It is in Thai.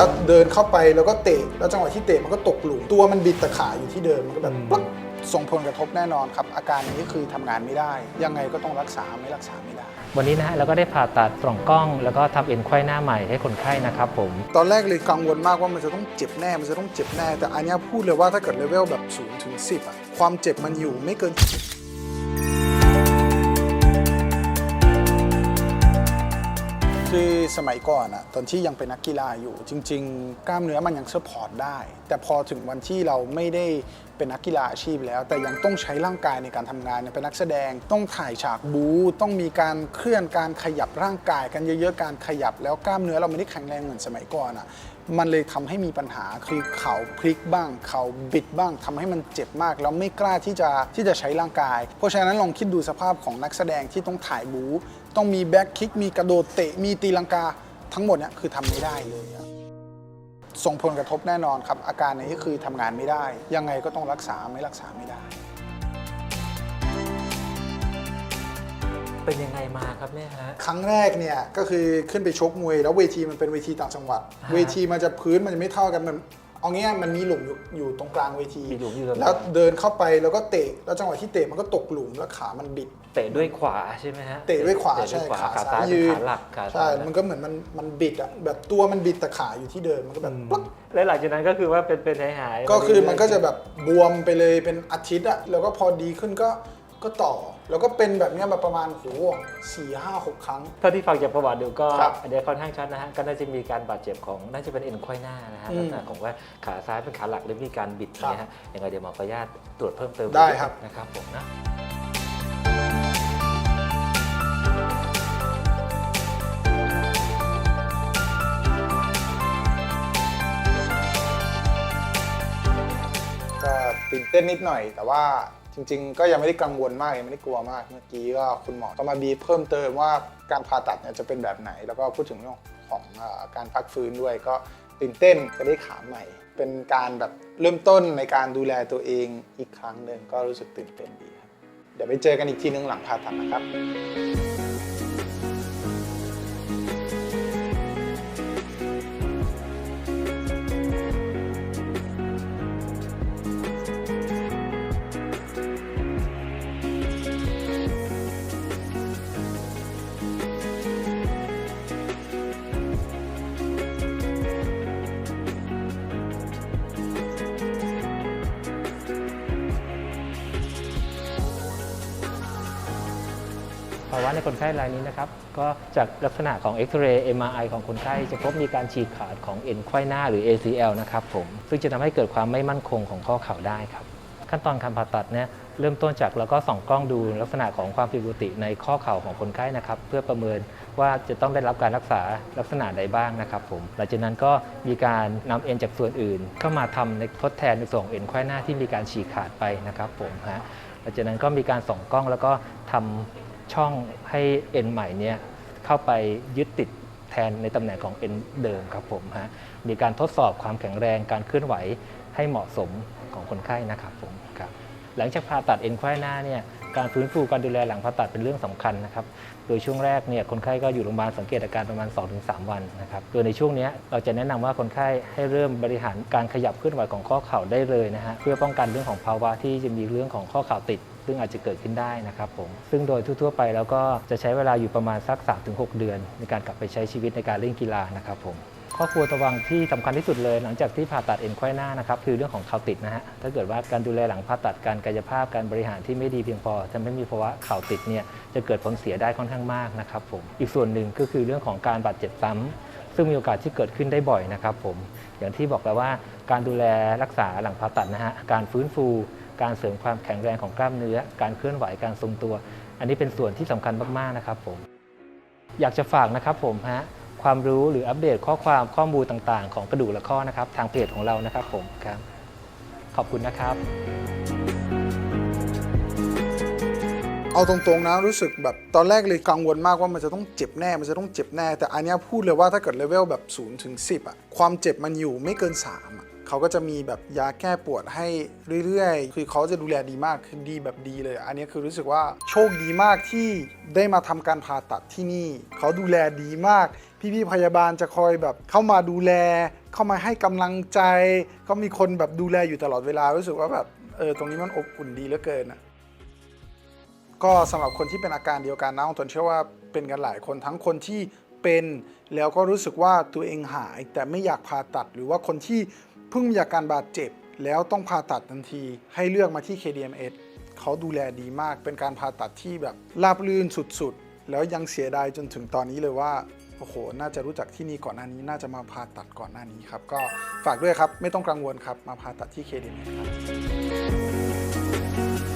แล้วเดินเข้าไปแล้วก็เตะแล้วจังหวะที่เตะมันก็ตกหลุมตัวมันบิดแต่ขาอยู่ที่เดิมมันก็แบบปึ๊กส่งผลกระทบแน่นอนครับ อาการนี้คือทำงานไม่ได้ ยังไงก็ต้องรักษาไม่รักษาไม่ได้ วันนี้นะฮะเราก็ได้ผ่าตัดปล่องกล้อง แล้วก็ทำเอ็นไขว้หน้าใหม่ให้คนไข้นะครับผม ตอนแรกเลยกังวลมากว่ามันจะต้องเจ็บแน่มันจะต้องเจ็บแน่ แต่อันเนี้ยพูดเลยว่าถ้าเกิดเลเวลแบบ0ถึง10อะความเจ็บมันอยู่ไม่เกินคือ สมัยก่อนอะตอนที่ยังเป็นนักกีฬาอยู่ จริง ๆ กล้ามเนื้อมันยังเซ p พอร์ตได้ แต่พอถึงวันที่เราไม่ได้เป็นนักกีฬาอาชีพแล้ว แต่ยังต้องใช้ร่างกายในการทำงานเป็นนักแสดง ต้องถ่ายฉากบู๊ต้องมีการเคลื่อนการขยับร่างกายกันเยอะๆการขยับ แล้วกล้ามเนื้อเราไม่ได้แข็งแรงเหมือนสมัยก่อนอะมันเลยทำให้มีปัญหาคือเข่าพลิกบ้าง เข่าบิดบ้างทำให้มันเจ็บมาก แล้วไม่กล้าที่จะที่จะใช้ร่างกาย เพราะฉะนั้นลองคิดดูสภาพของนักแสดงที่ต้องถ่ายบู๊ต้องมีแบ็คคิกมีกระโดดเตะมีตีลังกาทั้งหมดเนี่ยคือทำไม่ได้เลยอะส่งผลกระทบแน่นอนครับ อาการนี้คือทำงานไม่ได้ ยังไงก็ต้องรักษาไม่รักษาไม่ได้ เป็นยังไงมาครับเนี่ยฮะครั้งแรกเนี่ยก็คือขึ้นไปชกมวย แล้วเวทีมันเป็นเวทีต่างจังหวัดฮะเวทีมันจะพื้นมันจะไม่เท่ากันมันเอางี้มันมีหลุมอยู่อยู่ตรงกลางเวทีมีหลุมอยู่ตรงกลางแล้วเดินเข้าไปแล้วก็เตะ แล้วจังหวะที่เตะมันก็ตกหลุมแล้วขามันบิด เตะด้วยขวาใช่ไหมฮะเตะด้วยขวาเตะด้ใช่วยขวาขาขาซ้าซ้ายยยืเป็นนขาหลักขาใช่ ซ้ายมันก็เหมือนมันมันบิดอะแบบตัวมันบิดแต่ขาอยู่ที่เดิมมันก็แบบปึ๊กและหลังจากนั้นก็คือว่าเป็นเป็นหายหายๆก็คือมันก็จะแบบบวมไปเลยเป็นอาทิตย์อะแล้วก็พอดีขึ้นก็ก็ต่อ แล้วก็เป็นแบบเนี้ยมาประมาณโหสี่ห้าหกครั้ง เท่าที่ฟังจากประวัติดูก็ครับอันเนี้ยค่อนข้างชัดนะฮะก็น่าจะมีการบาดเจ็บของน่าจะเป็นเอ็นไขว้หน้านะฮะอืมลักษณะของว่าขาซ้ายเป็นขาหลักหรือมีการบิดอย่างเงี้ยฮะยังไงเดี๋ยวหมอขออนุญาตตรวจเพิ่มเติมได้ครับ นะครับผมนะ ตื่นเต้นนิดหน่อย แต่ว่าจริง ๆ ก็ยังไม่ได้กังวลมากยังไม่ได้กลัวมากเมื่อกี้ก็คุณหมอก็มาบีเพิ่มเติมว่าการผ่าตัดเนี่ยจะเป็นแบบไหน แล้วก็พูดถึงเรื่องของอการพักฟื้นด้วยก็ตื่นเต้นจะได้ขาใหม่ เป็นการแบบเริ่มต้นในการดูแลตัวเองอีกครั้งหนึ่งก็รู้สึกตื่นเต้นดีครับเดี๋ยวไปเจอกันอีกทีนึงหลังผ่าตัดนะครับ ภาวะในคนไข้รายนี้นะครับ ก็จากลักษณะของเอ็กซเรย์ MRI ของคนไข้จะพบมีการฉีกขาดของเอ็นไขว้หน้าหรือ ACL นะครับผม ซึ่งจะทำให้เกิดความไม่มั่นคงของข้อเข่าได้ครับ ขั้นตอนการผ่าตัดเนี่ยเริ่มต้นจากเราก็ส่องกล้องดูลักษณะของความผิดปกติในข้อเข่าของคนไข้นะครับ เพื่อประเมินว่าจะต้องได้รับการรักษาลักษณะใดบ้างนะครับผมหลังจากนั้นก็มีการนำเอ็นจากส่วนอื่น เข้ามาทำในทดแทนในส่วนของเอ็นไขว้หน้าที่มีการฉีกขาดไปนะครับผมฮะหลังจากนั้นก็มีการส่องกล้องแล้วก็ทำ ช่องให้เอ็นใหม่เนี่ยเข้าไปยึดติดแทนในตำแหน่งของเอ็นเดิมครับผมฮะมีการทดสอบความแข็งแรงการเคลื่อนไหวให้เหมาะสมของคนไข้นะครับผมครับ หลังจากผ่าตัดเอ็นไขว้หน้าเนี่ยการฟื้นฟูการดูแลหลังผ่าตัดเป็นเรื่องสำคัญนะครับ โดยช่วงแรกเนี่ยคนไข้ก็อยู่โรงพยาบาลสังเกตอาการประมาณ 2-3 วันนะครับ โดยในช่วงนี้เราจะแนะนำว่าคนไข้ให้เริ่มบริหารการขยับเคลื่อนไหวของข้อเข่าได้เลยนะฮะเพื่อป้องกันเรื่องของภาวะที่จะมีเรื่องของข้อเข่าติด ซึ่งอาจจะเกิดขึ้นได้นะครับผม ซึ่งโดยทั่วๆไปแล้วก็จะใช้เวลาอยู่ประมาณสัก 3-6 เดือน ในการกลับไปใช้ชีวิตในการเล่นกีฬานะครับผม ข้อควรระวังที่สำคัญที่สุดเลย หลังจากที่ผ่าตัดเอ็นไขว้หน้านะครับคือเรื่องของเข่าติดนะฮะถ้าเกิดว่าการดูแลหลังผ่าตัดการกายภาพการบริหารที่ไม่ดีเพียงพอจะไม่มีภาวะเข่าติดเนี่ยจะเกิดผลเสียได้ค่อนข้างมากนะครับผมอีกส่วนหนึ่งก็คือเรื่องของการบาดเจ็บซ้ำซึ่งมีโอกาสที่เกิดขึ้นได้บ่อยนะครับผมอย่างที่บอกแล้วว่าการดูแลรักษาหลังผ่าตัดนะฮะการฟื้นฟู การเสริมความแข็งแรงของกล้ามเนื้อ การเคลื่อนไหวการทรงตัว อันนี้เป็นส่วนที่สำคัญมากๆนะครับผมอยากจะฝากนะครับผมฮะ ความรู้หรืออัปเดตข้อความข้อมูลต่างๆ ของกระดูกและข้อนะครับ ทางเพจของเรานะครับผมครับ ขอบคุณนะครับ เอาตรงๆนะรู้สึกแบบตอนแรกเลยกังวลมากว่ามันจะต้องเจ็บแน่มันจะต้องเจ็บแน่ แต่อันเนี้ยพูดเลยว่าถ้าเกิดเลเวลแบบ0ถึง10อะความเจ็บมันอยู่ไม่เกิน 3อะเขาก็จะมีแบบยาแก้ปวดให้เรื่อยๆ คือเขาจะดูแลดีมากคือดีแบบดีเลย อันนี้คือรู้สึกว่าโชคดีมากที่ได้มาทำการผ่าตัดที่นี่ เขาดูแลดีมาก พี่ๆพยาบาลจะคอยแบบเข้ามาดูแล เข้ามาให้กำลังใจ ก็มีคนแบบดูแลอยู่ตลอดเวลารู้สึกว่าแบบเออตรงนี้มันอบอุ่นดีเหลือเกินอะก็สำหรับคนที่เป็นอาการเดียวกันนะตนเชื่อว่าเป็นกันหลายคนทั้งคนที่เป็นแล้วก็รู้สึกว่าตัวเองหาย แต่ไม่อยากผ่าตัดหรือว่าคนที่เพิ่งมีอาการบาดเจ็บ แล้วต้องผ่าตัดทันที ให้เลือกมาที่ KDMS เขาดูแลดีมากเป็นการผ่าตัดที่แบบราบรื่นสุดๆ แล้วยังเสียดายจนถึงตอนนี้เลยว่า โอ้โห น่าจะรู้จักที่นี่ก่อนหน้านี้ น่าจะมาผ่าตัดก่อนหน้านี้ครับ ก็ฝากด้วยครับ ไม่ต้องกังวลครับ มาผ่าตัดที่ KDMS ครับ